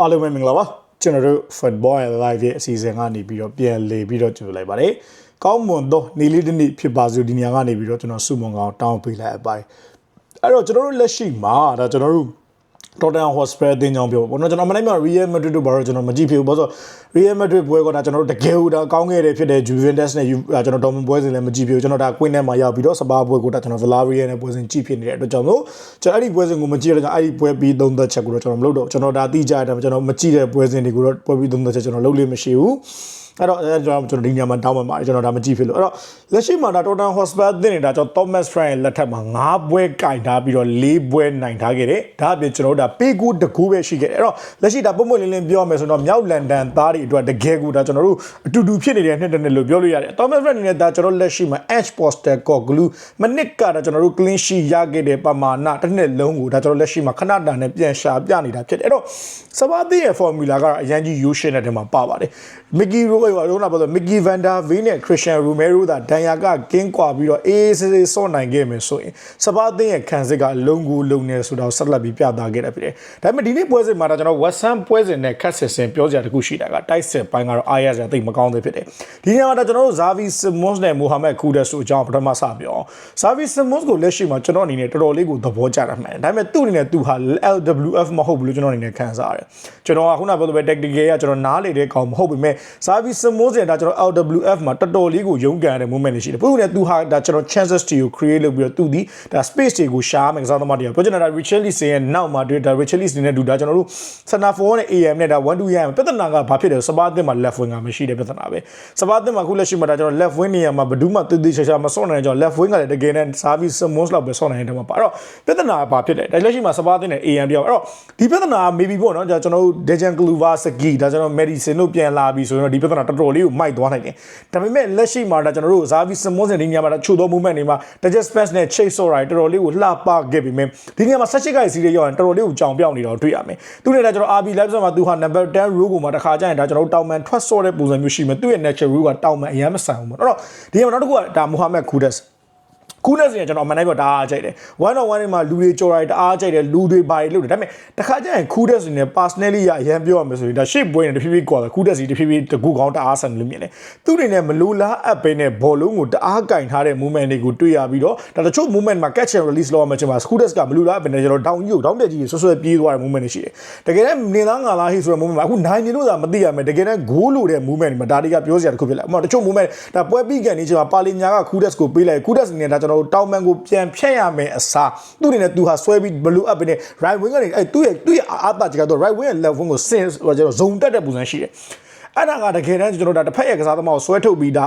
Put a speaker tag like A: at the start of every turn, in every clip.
A: အားလုံးပဲမင်္ဂလာပါကျွန်တော်တို့ Football and Live ရဲ့အစီအစဉ်ကနေပြီးတော့ပြန်လေပြီးတော့ကြိုလိုက်ပါတယ်ကောင်းမွန်သောနေလေးတစ်နေ့ဖြစ်ပါစို့ဒီနေရာကနေပြီးတော့ကျွန်တော်စုမုံကောင်တောင်းပေးလိုက်အပ်ပါတယ်အဲ့တော့ကျွန်တော်တို့လက်ရှိမှာဒါကျွန်တော်တို့ Tottenham Hotspur အသင်းကြောင့်ပြောပေါ့နော်ကျွန်တော်မနိုင်မှာ Real Madrid တို့ဘာလို့ကျွန်တော်မကြည့်ဖြစ်ဘူးဘာလို့ Real Madrid ပွဲကဒါကျွန်တော်တို့တကယ်ဟိုဒါကောင်းခဲ့တယ်ဖြစ်တဲ့ Juventus နဲ့ကျွန်တော် Dortmund ပွဲစဉ်လည်းမကြည့်ဖြစ်ဘူးကျွန်တော်ဒါ Queen နဲ့မှာရောက်ပြီးတော့စပါးပွဲကိုဒါကျွန်တော် Villarreal နဲ့ပွဲစဉ်ကြည့်ဖြစ်နေတဲ့အတွက်ကြောင့်မို့ကျွန်တော်အဲ့ဒီပွဲစဉ်ကိုမကြည့်ရတော့အဲ့ဒီပွဲပြီးသုံးသက်ချက်ကိုတော့ကျွန်တော်မလုပ်တော့ကျွန်တော်ဒါတိကျတယ်ကျွန်တော်မကြည့်တဲ့ပွဲစဉ်တွေကိုတော့ပွဲပြီးသုံးသက်ချက်ကျွန်တော်လုပ်လို့မရှိဘူး အဲ့တော့ကျွန်တော်ကျွန်တော်ဒီညမှာတောင်းပန်ပါတယ်ကျွန်တော်ဒါမကြည့်ဖြစ်လို့အဲ့တော့လက်ရှိမှာဒါ Tottenham Hotspur တင်နေတာကျွန်တော် Thomas Frank လက်ထက်မှာ9ပွဲကင်ထားပြီးတော့4ပွဲနိုင်ထားခဲ့တယ်ဒါအပြင်ကျွန်တော်တို့ဒါပေကူတကူပဲရှိခဲ့တယ်အဲ့တော့လက်ရှိဒါပုံမှန်လင်းလင်းပြောရမယ်ဆိုတော့မြောက်လန်ဒန်သားတွေအတွက်တကယ်ကိုဒါကျွန်တော်တို့အတူတူဖြစ်နေတဲ့နှစ်တစ်နှစ်လို့ပြောလို့ရတယ် Thomas Frank အနေနဲ့ဒါကျွန်တော်လက်ရှိမှာ Ash Poster ကော glue မနစ်ကဒါကျွန်တော်တို့ clean sheet ရခဲ့တဲ့ပမာဏတစ်နှစ်လုံးကိုဒါကျွန်တော်လက်ရှိမှာခဏတန်နဲ့ပြန်ရှာပြနေတာဖြစ်တယ်အဲ့တော့စပါးသင်းရဲ့ formula ကတော့အရန်ကြီး U shape နဲ့တည်းမှာပါပါတယ် Mickey Rowe ရောတော့ပြောဆို Mickey Van Der Veen နဲ့ Christian Romero ဒါဒန်ယာကကင်းကွာပြီးတော့အေးအေးဆေးဆေးစော့နိုင်ခဲ့မယ်ဆိုရင်စပါးသင်းရဲ့ခံစစ်ကလုံကူလုံနေဆိုတော့ဆက်လက်ပြီးပြသခဲ့တာဖြစ်တယ်။ဒါပေမဲ့ဒီနေ့ပွဲစဉ်မှာတော့ကျွန်တော် West Ham ပွဲစဉ်နဲ့ခက်ဆစ်ဆင်ပြောစရာတခုရှိတာကတိုက်စစ်ပိုင်းကတော့အားရစရာသိမကောင်းသေးဖြစ်တယ်။ဒီနေ့မှာတော့ကျွန်တော်တို့ Xavi Simons နဲ့ Mohamed Kudus တို့အကြောင်းပထမစပြော။ Xavi Simons ကိုလက်ရှိမှာကျွန်တော်အနေနဲ့တော်တော်လေးကိုသဘောကျတာမှန်တယ်။ဒါပေမဲ့သူ့အနေနဲ့သူဟာ LWF မဟုတ်ဘူးလို့ကျွန်တော်အနေနဲ့ခံစားရတယ်။ကျွန်တော်ကခုနပြောသလိုပဲ tactical ကကျွန်တော်နားလေတဲ့ကောင်မဟုတ်ပေမဲ့ Xavi Simons နဲ့ဒါကျွန်တော် LWF မှာတော်တော်လေးကိုရုန်းကန်ရတဲ့ moment တွေရှိတယ်။ဘုရားနဲ့သူဟာဒါကျွန်တော် chances တွေကို create လုပ်ပြီးတော့သူဒီဒါ space တွေကိုရှားမယ်ကစားသမားတွေကပြောချင်တာ Richarlison ရဲ့နောက်မှာတွေ့ဒါ Richarlison နဲ့ဒူဒါကျွန်တော်တို့ center forward နဲ့ AM နဲ့ဒါ1 2ရမယ်ပြဿနာကဘာဖြစ်တယ်စပါးအသင်းမှာ left wing ကမရှိတဲ့ပြဿနာပဲစပါးအသင်းမှာခုလက်ရှိမှာဒါကျွန်တော် left wing နေရာမှာဘယ်သူမှတည်တည်ချာချာမစော့နိုင်ကြအောင် left wing ကလည်းတကယ်နဲ့ service Simons လောက်ပဲစော့နိုင်တယ်မှာပါအဲ့တော့ပြဿနာကဘာဖြစ်လဲဒါလက်ရှိမှာစပါးအသင်းနဲ့ AM တယောက်အဲ့တော့ဒီပြဿနာက maybe ပေါ့နော်ဒါကျွန်တော်တို့ Dejan Kluva Sagi ဒါကျွန်တော် Medicine တို့ပြန်လာပြီဆိုရင်တော့ဒီပြဿနာတော်တော်လေးကိုမိုက်သွားနိုင်တယ်ဒါပေမဲ့လက်ရှိမှာဒါကျွန်တော်တို့ Xavi Simons နဲ့ဒီညမှာဒါချို့သော movement တွေမှာ Dejan Spence နဲ့ Chase Sora တော်တော်လေးကိုလှပခဲ့ပြီမယ်ဒီညမှာ16ခိုင်စီးတွေရောက်ရင်တော်တော်လေးကိုကြောင်ပြောင်းနေတော့တွေ့ရမယ်သူနဲ့ဒါကျွန်တော် RB Live မှာသူဟာ number 10 row ကိုမှတစ်ခါကျရင်ဒါကျွန်တော်တို့တောင်မန်ထွက်ဆော့တဲ့ပုံစံမျိုးရှိမယ်သူ့ရဲ့ natural row ကတောင်မန်အရင်မဆန်ဘူးပေါ့အဲ့တော့ဒီမှာနောက်တစ်ခုကဒါ Mohamed Kudus ခုနကစရင်ကျွန်တော်အမှန်တိုင်းပြောတအားကြိုက်တယ်1 on 1တွေမှာလူတွေကြော်လိုက်တအားကြိုက်တယ်လူတွေဘာတွေလုပ်တယ်ဒါပေမဲ့တခါကျရင်ခုဒက်စနေ personally ရအရင်ပြောရမယ်ဆိုရင်ဒါရှေ့ပွဲနေတဖြည်းဖြည်းကွာတယ်ခုဒက်စီတဖြည်းဖြည်းတကူကောင်းတအားဆန်လို့မြင်တယ်သူ့အနေနဲ့မလိုလားအပ်ပဲနဲ့ဘောလုံးကိုတအားကင်ထားတဲ့ movement တွေကိုတွေ့ရပြီးတော့ဒါတချို့ movement မှာ catch and release လောက်မှချင်ပါခုဒက်ကမလိုလားအပ်ပဲနဲ့ကျွန်တော် down ကြီးကို down တက်ကြီးဆွဆွဲပြေးသွားတဲ့ movement တွေရှိတယ်တကယ်လည်းနေသားငါလားဟိဆိုတဲ့ movement မှာအခုနိုင်နေလို့သာမသိရမယ်တကယ်လည်း goal လို့တဲ့ movement တွေမှာဒါတွေကပြောစရာတခုဖြစ်လာဥပမာတချို့ movement ဒါပွဲပြီးကန်နေချင်ပါပါလီညာကခုဒက်ကိုပေးလိုက်ခုဒက်နေဒါကျွန်တော်တို့တောင်မန်ကိုပြန်ဖြတ်ရမယ်အစားသူ့အနေနဲ့သူဟာဆွဲပြီးဘလူးအပ်ပြီးနေ right wing ကနေအဲသူ့ရဲ့သူ့ရဲ့အာသာချကတော့ right wing ရဲ့ left wing ကိုဆင်းကျွန်တော်ဇုံတက်တဲ့ပုံစံရှိတယ် အဲ့ဒါကတကယ်တမ်းကျွန်တော်တို့ဒါတစ်ဖက်ရဲ့ကစားသမားကိုဆွဲထုတ်ပြီးဒါ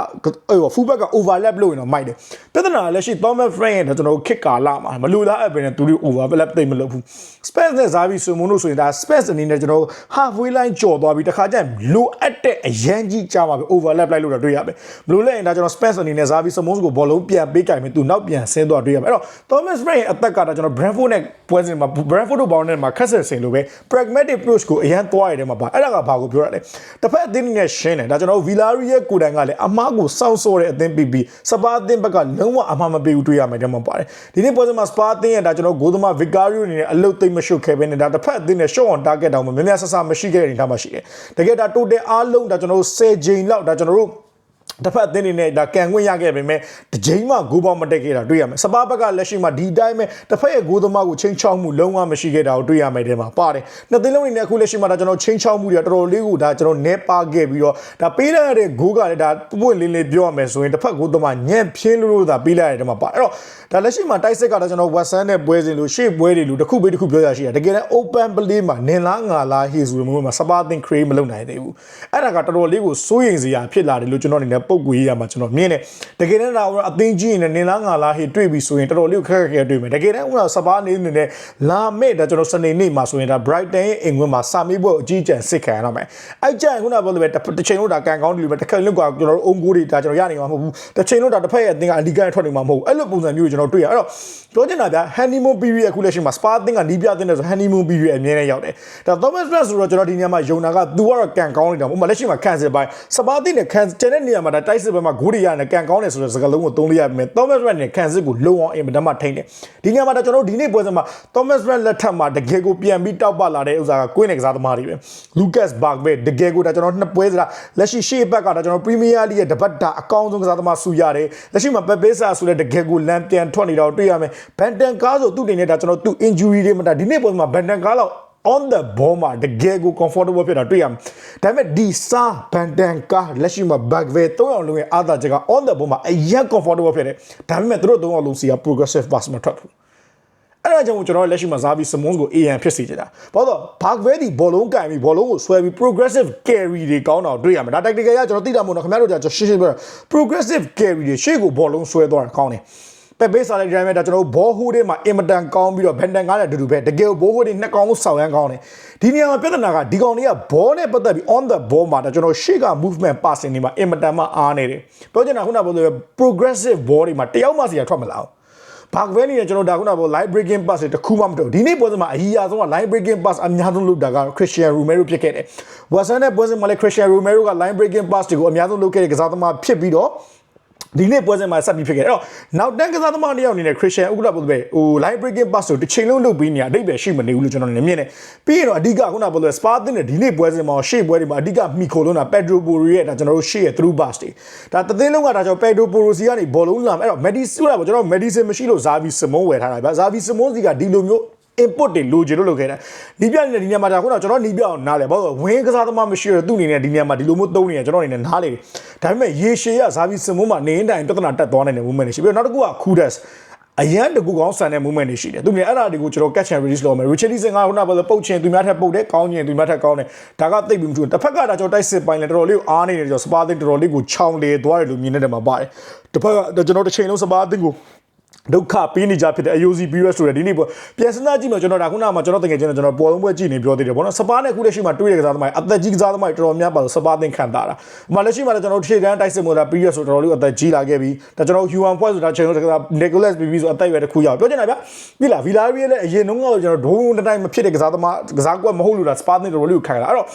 A: ဟို full back က overlap လုပ်ရင်တော့မိုက်တယ်ပြဿနာလည်းရှိ Thomas Frank ရဲ့ကျွန်တော်တို့ kick ကာလာမှာမလူလားအပ်ပဲနဲ့သူတို့ overlap တိတ်မလုပ်ဘူး Spence နဲ့ဇာဗီဆွေမွန်တို့ဆိုရင်ဒါ Spence အနေနဲ့ကျွန်တော် halfway line ကြော်သွားပြီးတခါကျရင်လိုအပ်တဲ့အရန်ကြီးကြားမှာပဲ overlap လိုက်လို့တော့တွေ့ရမယ်မလို့လဲရင်ဒါကျွန်တော် Spence အနေနဲ့ဇာဗီဆွေမွန်ကိုဘောလုံးပြန်ပေးကြိုင်မယ်သူနောက်ပြန်ဆင်းသွားတွေ့ရမယ်အဲ့တော့ Thomas Frank ရဲ့အသက်ကတော့ကျွန်တော် Brentford နဲ့ပွဲစဉ်မှာ Brentford တို့ဘောင်းနဲ့မှာခက်ဆက်ဆင်လို့ပဲ pragmatic approach ကိုအရန်သွားရတယ်မှာပါအဲ့ဒါကဘာကိုပြောရလဲတစ်ဖက်အသင်းနဲ့ရှင်းတယ်ဒါကျွန်တော်ဗီလာရီရဲ့ကိုယ်တိုင်ကလည်းအမားကိုစောင့်ဆိုးတဲ့အသင်းပြီးပြီးစပါအသင်းဘက်ကလုံးဝအမှားမပေးဘူးတွေ့ရမယ်တဲ့မှာပါတယ်ဒီနေ့ပွဲစဉ်မှာစပါအသင်းရဲ့ဒါကျွန်တော်ဂိုးသမားဗစ်ကာရီယိုအနေနဲ့အလုတ်သိမ့်မရှုပ်ခဲ့ပဲနဲ့ဒါတစ်ဖက်အသင်းနဲ့ shot on target တောင်မှများများဆဆမရှိခဲ့တဲ့အနေအထားမှာရှိတယ်တကယ်ဒါ total အားလုံးဒါကျွန်တော်တို့10ချိန်လောက်ဒါကျွန်တော်တို့ တစ်ဖက်အသင်းတွေနဲ့ဒါကန်ခွင့်ရခဲ့ပေမဲ့တစ်ချိန်မှဂိုးပေါင်းမတက်ခဲ့တာတွေ့ရမယ်စပါးဘက်ကလက်ရှိမှာဒီတိုင်းပဲတစ်ဖက်ရဲ့ဂိုးသမားကိုချင်းချောက်မှုလုံးဝမရှိခဲ့တာကိုတွေ့ရမယ်တဲ့မှာပါတယ်နှစ်သင်းလုံးတွေနဲ့အခုလက်ရှိမှာဒါကျွန်တော်ချင်းချောက်မှုတွေတော်တော်လေးကိုဒါကျွန်တော်နဲပါခဲ့ပြီးတော့ဒါပေးလိုက်ရတဲ့ဂိုးကလည်းဒါပွင့်လင်းလင်းပြောရမယ်ဆိုရင်တစ်ဖက်ဂိုးသမားညံ့ဖြင်းလို့လို့သာပေးလိုက်ရတဲ့မှာပါအဲ့တော့ဒါလက်ရှိမှာတိုက်စစ်ကတော့ကျွန်တော် Western နဲ့ပွဲစဉ်လို့ရှေ့ပွဲတွေလို့တစ်ခုပြီးတစ်ခုပြောရရှိတာတကယ်လည်း open play မှာနင်လားငါလားဟေဆိုတဲ့မျိုးမှာစပါးသင် create မလုပ်နိုင်သေးဘူးအဲ့ဒါကတော်တော်လေးကိုစိုးရိမ်စရာဖြစ်လာတယ်လို့ကျွန်တော်အနေနဲ့ပုံကွေးရမှာကျွန်တော်မြင်တယ်တကယ်လည်းဒါကအသင်းကြီးနေနင်လားငါလားဟေတွေ့ပြီဆိုရင်တော်တော်လေးကိုခက်ခက်ခဲတွေ့မယ်တကယ်လည်းဥနာစပါးနေနေနဲ့လာမဲ့ဒါကျွန်တော်စနေနေ့မှာဆိုရင်ဒါ Brighton ရဲ့အိမ်ဝင်မှာစာမေးပွဲအကြီးကျယ်စစ်ခံရတော့မယ်အဲ့ကြရင်ခုနကပြောလို့ပဲတစ်ချိန်လုံးဒါကန်ကောင်းတယ်လို့ပဲတစ်ခါလုံးကကျွန်တော်တို့အုံကိုတွေဒါကျွန်တော်ရနေမှာမဟုတ်ဘူးတစ်ချိန်လုံးဒါတစ်ဖက်ရဲ့အသင်းကအလီကန်ထွက်နေမှာမဟုတ်ဘူးအဲ့လိုပုံစံမျိုးကိုကျွန်တော်တွေ့ရအဲ့တော့ပြောချင်တာဗျာ honeymoon period အခုလက်ရှိမှာ spa အသင်းကနီးပြအသင်းနဲ့ဆို honeymoon period အမြဲတမ်းရောက်တယ်ဒါ Thomas Frank ဆိုတော့ကျွန်တော်ဒီနေရာမှာယုံနာက तू ကတော့ကန်ကောင်းနေတာဥပမာလက်ရှိမှာ cancel ပိုင်း spa အသင်းနဲ့ cancel တဲ့နေရာမှာဒါဒါတိုက်စစ်ဘက်မှာဂိုးတွေရနေကန်ကောင်းတယ်ဆိုတဲ့စကားလုံးကိုသုံးလိုက်ရမယ် Thomas Brand နဲ့ခံစစ်ကိုလုံအောင်အင်မတန်မှထိန်းတယ်ဒီညမှာဒါကျွန်တော်တို့ဒီနေ့ပွဲစဉ်မှာ Thomas Brand လက်ထက်မှာတကယ်ကိုပြန်ပြီးတောက်ပလာတဲ့ဥစ္စာကကွင်းနဲ့ကစားသမားတွေပဲ Lucas Bark ပဲတကယ်ကိုဒါကျွန်တော်နှစ်ပွဲစရာလက်ရှိရှေ့ဘက်ကဒါကျွန်တော် Premier League ရဲ့တပတ်တာအကောင်းဆုံးကစားသမားဆူရတယ်လက်ရှိမှာ Pepe Sa ဆိုတဲ့တကယ်ကိုလမ်းပြန်ထွက်နေတာကိုတွေ့ရမယ် Bantan ကားဆိုသူ့တင်နေတာဒါကျွန်တော်သူ့ injury တွေမှာဒါဒီနေ့ပွဲမှာ Bantan ကားလောက် on the ball မှာတကယ်ကို comfortable ဖြစ်တာတွေ့ရမယ်။ဒါပေမဲ့ဒီစာဘန်တန်ကာလက်ရှိမှာ back way ၃အောင်လုံးရဲ့အာသာချက်က on the ball မှာအရင် comfortable ဖြစ်တယ်။ဒါပေမဲ့သူတို့၃အောင်လုံးစီက progressive pass မထွက်ဘူး။အဲ့ဒါကြောင့်ကျွန်တော်တို့လက်ရှိမှာဇာဗီစမွန်စ်ကို AN ဖြစ်စေချင်တာ။ဘာလို့ back way ဒီဘောလုံးကင်ပြီးဘောလုံးကိုဆွဲပြီး progressive carry တွေကောင်းတာတွေ့ရမယ်။ဒါ tactical ရကျွန်တော်သိတာမဟုတ်တော့ခင်ဗျားတို့ကြာရှင်းရှင်းပြော progressive carry တွေရှေ့ကိုဘောလုံးဆွဲသွားတာကောင်းတယ်။ ပက်ပေးစားလိုက်ကြမ်းမဲ့ဒါကျွန်တော်တို့ဘောဟိုးတွေမှာအင်မတန်ကောင်းပြီးတော့ဘန်တန်ကားတဲ့အတူတူပဲတကယ်ဘောဟိုးတွေနှစ်ကောင်လုံးဆောက်ရမ်းကောင်းတယ်ဒီနေရာမှာပြဿနာကဒီကောင်တွေကဘောနဲ့ပတ်သက်ပြီး on the ball မှာဒါကျွန်တော်ရှေ့က movement passing တွေမှာအင်မတန်မှအားနေတယ်ပြောချင်တာခုနကပြောလို့ progressive ball တွေမှာတယောက်မှစီရထွက်မလာဘူးဘာကဝဲနေကျွန်တော်ဒါခုနက live breaking pass တွေတခုမှမတော့ဒီနေ့ပွဲစဉ်မှာအကြီးအဆုံးက live breaking pass အများဆုံးလုပ်တာက Christian Romero ဖြစ်ခဲ့တယ်ဝါဆန်နဲ့ပွဲစဉ်မှာလည်း Christian Romero က line breaking pass တွေကိုအများဆုံးလုပ်ခဲ့တဲ့ကစားသမားဖြစ်ပြီးတော့ ဒီနေ့ပွဲစဉ်မှာဆက်ပြီးဖြစ်ခဲ့တယ်အဲ့တော့နောက်တန်းကစားသမားတစ်ယောက်အနေနဲ့ခရစ်ယာန်ဥက္ကဋ္ဌဘုရားပဲဟို line breaking pass ကိုတစ်ချိန်လုံးလုပ်ပြီးနေရအဓိပ္ပာယ်ရှိမနေဘူးလို့ကျွန်တော်လည်းမြင်တယ်ပြီးရင်တော့အဓိကခုနကဘုရားစပါတင်တဲ့ဒီနေ့ပွဲစဉ်မှာရှေ့ပွဲတွေမှာအဓိကမိခိုလုံးတာပက်ဒရိုပိုရီရဲ့ဒါကျွန်တော်တို့ရှေ့ရဲ့ through pass တွေဒါတသိန်းလုံးကဒါကျွန်တော်ပက်ဒရိုပိုရိုစီကနေဘောလုံးလာမယ်အဲ့တော့ medicine ဆိုတာပေါ့ကျွန်တော် medicine မရှိလို့ဇာဗီစမုံဝယ်ထားတာဗျာဇာဗီစမုံစီကဒီလိုမျိုး input တွေလိုချင်လို့လုပ်ခဲ့တာနီးပြနေတဲ့ဒီညမှာဒါခုနကကျွန်တော်နီးပြအောင်နားလဲဘာလို့ဝင်းကစားသမားမရှိရသူ့အနေနဲ့ဒီညမှာဒီလိုမျိုးသုံးနေရကျွန်တော်အနေနဲ့နားလေဒါပေမဲ့ရေရှည်ရဇာဗီစမုံမှာနေရင်တိုင်ပြဿနာတက်သွားနိုင်တဲ့ movement တွေရှိပြီးတော့နောက်တစ်ခုက Kudas အရန်တကူကောင်းဆန်တဲ့ movement တွေရှိတယ်သူမြင်အဲ့ဒါတွေကိုကျွန်တော် catch and release လုပ်မယ် Richardson ကခုနကပြောပုတ်ချင်သူများထက်ပုတ်တယ်ကောင်းချင်သူများထက်ကောင်းတယ်ဒါကသိပ်ပြီးမထူတစ်ဖက်ကဒါကျွန်တော်တိုက်စစ်ပိုင်းလဲတော်တော်လေးအားနေတယ်ကျွန်တော်စပါသင်းတော်တော်လေးကိုချောင်းလေသွားတယ်လို့မြင်နေတယ်မှာပါတယ်တစ်ဖက်ကကျွန်တော်တစ်ချိန်လုံးစပါသင်းကို ဒုက္ခပေးနေကြဖြစ်တဲ့ AOC period ဆိုတဲ့ဒီနေ့ပေါ့ပြန်စဉ်းစားကြည့်မယ်ကျွန်တော်ဒါခုနကမှကျွန်တော်တကယ်ချင်းကျွန်တော်ပေါ်လုံးပွဲကြည့်နေပြောသေးတယ်ပေါ့နော်စပါးနဲ့ခုလက်ရှိမှာတွေ့တဲ့ကစားသမားအသက်ကြီးကစားသမားတော်တော်များပါလို့စပါးသင်ခံတာတာ။ဒီမှာလက်ရှိမှာလည်းကျွန်တော်ထိတန်းတိုက်စစ်မို့တာ period ဆိုတော်တော်လေးအသက်ကြီးလာခဲ့ပြီ။ဒါကျွန်တော် Human Point ဆိုတာချိန်တော့ကစား Nicholas BB ဆိုအသက်အရွယ်တစ်ခုရောက်ပြောချင်တာဗျ။ပြီလား Villarreal လည်းအရင်တုန်းကတော့ကျွန်တော်ဒုံးတိုင်းမဖြစ်တဲ့ကစားသမားကစားကွက်မဟုတ်လို့လားစပါးသင်တော်တော်လေးကိုခံရတာ။အဲ့တော့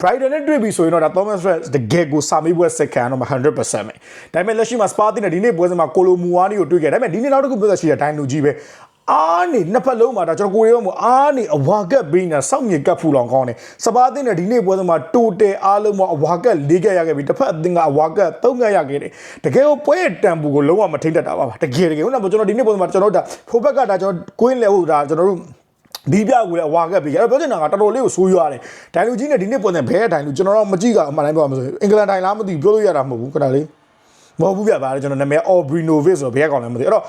A: Brighton နဲ့တွေ့ပြီဆိုရင်တော့ဒါ Thomas Frank တကယ်ကိုစာမေးပွဲစက္ကန့်တော့100%ပဲဒါပေမဲ့လက်ရှိမှာ Sparta နဲ့ဒီနေ့ပွဲစဉ်မှာကိုလိုမူဝါနီကိုတွေ့ခဲ့ဒါပေမဲ့ဒီနေ့နောက်တစ်ခုပြောသက်ရှိတဲ့ဒိုင်လူကြီးပဲအားနေနှစ်ဖက်လုံးမှာဒါကျွန်တော်ကိုရီးယားမှာအားနေအဝါကက်ပေးနေတာစောင့်မြေကပ်ဖူလောင်ကောင်းတယ်စပါးသင်းနဲ့ဒီနေ့ပွဲစဉ်မှာတိုတယ်အားလုံးမှာအဝါကက်၄ကက်ရခဲ့ပြီတစ်ဖက်အသင်းကအဝါကက်၃ကက်ရခဲ့တယ်တကယ်ကိုပွဲရဲ့တန်ဖိုးကိုလုံးဝမထိတ်တတ်တာပါတကယ်တကယ်ခုနကကျွန်တော်ဒီနေ့ပွဲစဉ်မှာကျွန်တော်တို့ဒါဖိုဘက်ကဒါကျွန်တော်ကွင်းလဲဟိုဒါကျွန်တော်တို့ ဒီပြကိုလည်းဝါကက်ပြီးအဲ့တော့ပြောချင်တာကတော်တော်လေးကိုဆိုးရွားတယ်ဒိုင်လူကြီးနဲ့ဒီနေ့ပွဲတဲ့ဘဲဒိုင်လူကျွန်တော်တော့မကြည့်ကအမှန်တိုင်းပြောရမှာဆိုရင်အင်္ဂလန်ဒိုင်လားမသိဘူးပြောလို့ရတာမဟုတ်ဘူးခဏလေးမဟုတ်ဘူးပြပါလေကျွန်တော်နာမည် Obrinovic ဆိုတော့ဘဲကောင်လည်းမသိအဲ့တော့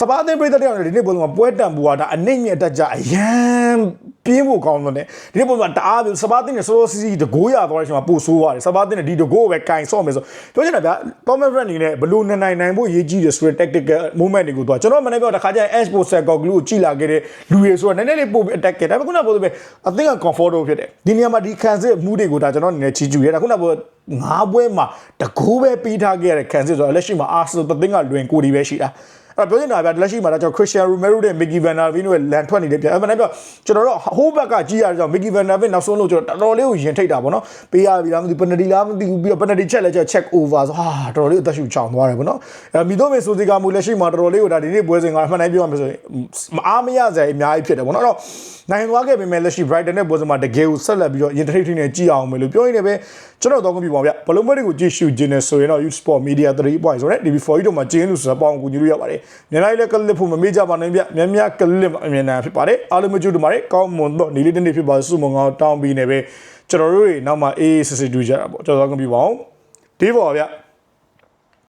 A: စပါးသင်းပြည်သက်တဲ့ဒီနေ့ပုံမှာပွဲတံပူကဒါအနှိမ့်မြတ်တက်ကြအရန်ပြင်းဖို့ကောင်းလို့ねဒီနေ့ပုံမှာတအားစပါးသင်းနဲ့ဆိုးစီစီတကိုးရသွားတဲ့အချိန်မှာပို့ဆိုးသွားတယ်စပါးသင်းနဲ့ဒီတကိုးပဲကင်ဆော့မယ်ဆိုပြောချင်တာဗျာ Thomas Frank အနေနဲ့ဘလို့နိုင်နိုင်နိုင်ဖို့ရေးကြည့်တယ်ဆိုတဲ့ tactical movement တွေကိုသွားကျွန်တော်မနေ့ပြောတခါကျရင် S post set ကောက်လူကိုကြည့်လာခဲ့တဲ့လူတွေဆိုတော့နည်းနည်းလေးပို့ပြီး attack ခဲ့ဒါပေမဲ့ခုနကပြောသလိုပဲအသင်းက comfortable ဖြစ်တယ်ဒီနေရာမှာဒီခံစစ်မှုတွေကိုဒါကျွန်တော်အနေနဲ့ချီးကျူးရတာခုနကပြောငါးပွဲမှာတကူပဲပြီးထားခဲ့ရတဲ့ခံစစ်ဆိုတော့လက်ရှိမှာ Arsenal တသင်းကလွင်ကိုဒီပဲရှိတာ အဲ့တော့ပြောနေတာဗျာလက်ရှိမှာတော့ကျွန်တော် Christian Romero နဲ့ Mickey Van Der Veen တို့လန်ထွက်နေတဲ့ပြအဲ့မှလည်းပြောကျွန်တော်တို့ဟိုးဘက်ကကြီးရတဲ့ကြောင့် Mickey Van Der Veen နောက်ဆုံးလို့ကျွန်တော်တော်တော်လေးကိုရင်ထိတ်တာပေါ့နော်ပေးရပြီလားမသိ penalty လားမသိဘူးပြီးတော့ penalty check လဲကျ check over ဆိုဟာတော်တော်လေးအသက်ရှူချောင်သွားတယ်ပေါ့နော်အဲ့မီတော့မေဆိုစီကမူလက်ရှိမှာတော်တော်လေးကိုဒါဒီနေ့ပွဲစဉ်ကအမှန်တိုင်းပြောရမယ်ဆိုရင်မအားမရစရာအများကြီးဖြစ်တယ်ပေါ့နော်အဲ့တော့နိုင်သွားခဲ့ပေမဲ့လက်ရှိ Brighton နဲ့ပွဲစဉ်မှာတကယ်ကိုဆက်လက်ပြီးတော့ရင်ထိတ်ထိတ်နဲ့ကြည့်အောင်မယ်လို့ပြောရင်းနဲ့ပဲကျွန်တော်တော့ကုန်ပြီပေါ့ဗျဘလုံးပွဲတွေကိုကြည့်ရှုခြင်းနဲ့ဆိုရင်တော့ Youth Sport Media 3 point ဆိုတဲ့ DB4 တို့မှာကျင်းလို့ဆိုတာပေါအောင်ကူညီလို့ရပါတယ်မြန်မာပြည်လည်းကလစ်ဖို့မမေ့ကြပါနဲ့ဗျများများကလစ်အမြင်နာဖြစ်ပါတယ်အားလုံးမကြည့်တို့မှာကောင်းမွန်တော့နေလေးတနေ့ဖြစ်ပါစုမငေါတောင်းပြီးနေပဲကျွန်တော်တို့တွေနောက်မှအေးအေးစစ်စစ်တူကြတာပေါ့ကျွန်တော်တော့ကုန်ပြီပါအောင်ဒီပေါ့ဗျ